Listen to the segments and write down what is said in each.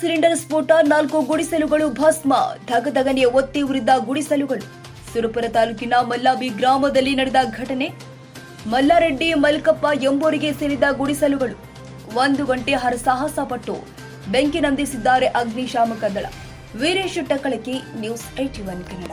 Cylinder ಸ್ಫೋಟ, ನಾಲ್ಕು ಗುಡಿಸಲುಗಳು ಭಸ್ಮ. ಧಗಧಗನೆ ಒತ್ತಿ ಉರಿದ ಗುಡಿಸಲುಗಳು ಸುರಪುರ ತಾಲೂಕಿನ ಮಲ್ಲಾಬಿ ಗ್ರಾಮದಲ್ಲಿ ನಡೆದ ಘಟನೆ. ಮಲ್ಲಾರೆಡ್ಡಿ, ಮಲ್ಕಪ್ಪ ಎಂಬುವರಿಗೆ ಸೇರಿದ ಗುಡಿಸಲುಗಳು ಒಂದು ಗಂಟೆ ಹರಸಾಹಸ ಪಟ್ಟು ಬೆಂಕಿ ನಂದಿಸಿದ್ದಾರೆ ಅಗ್ನಿಶಾಮಕ ದಳ. Veeresh Takalaki news at one Kannada.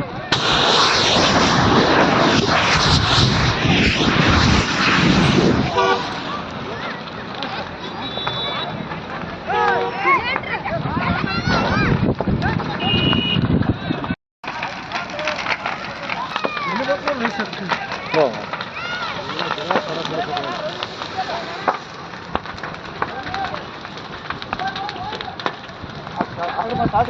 साठ साठ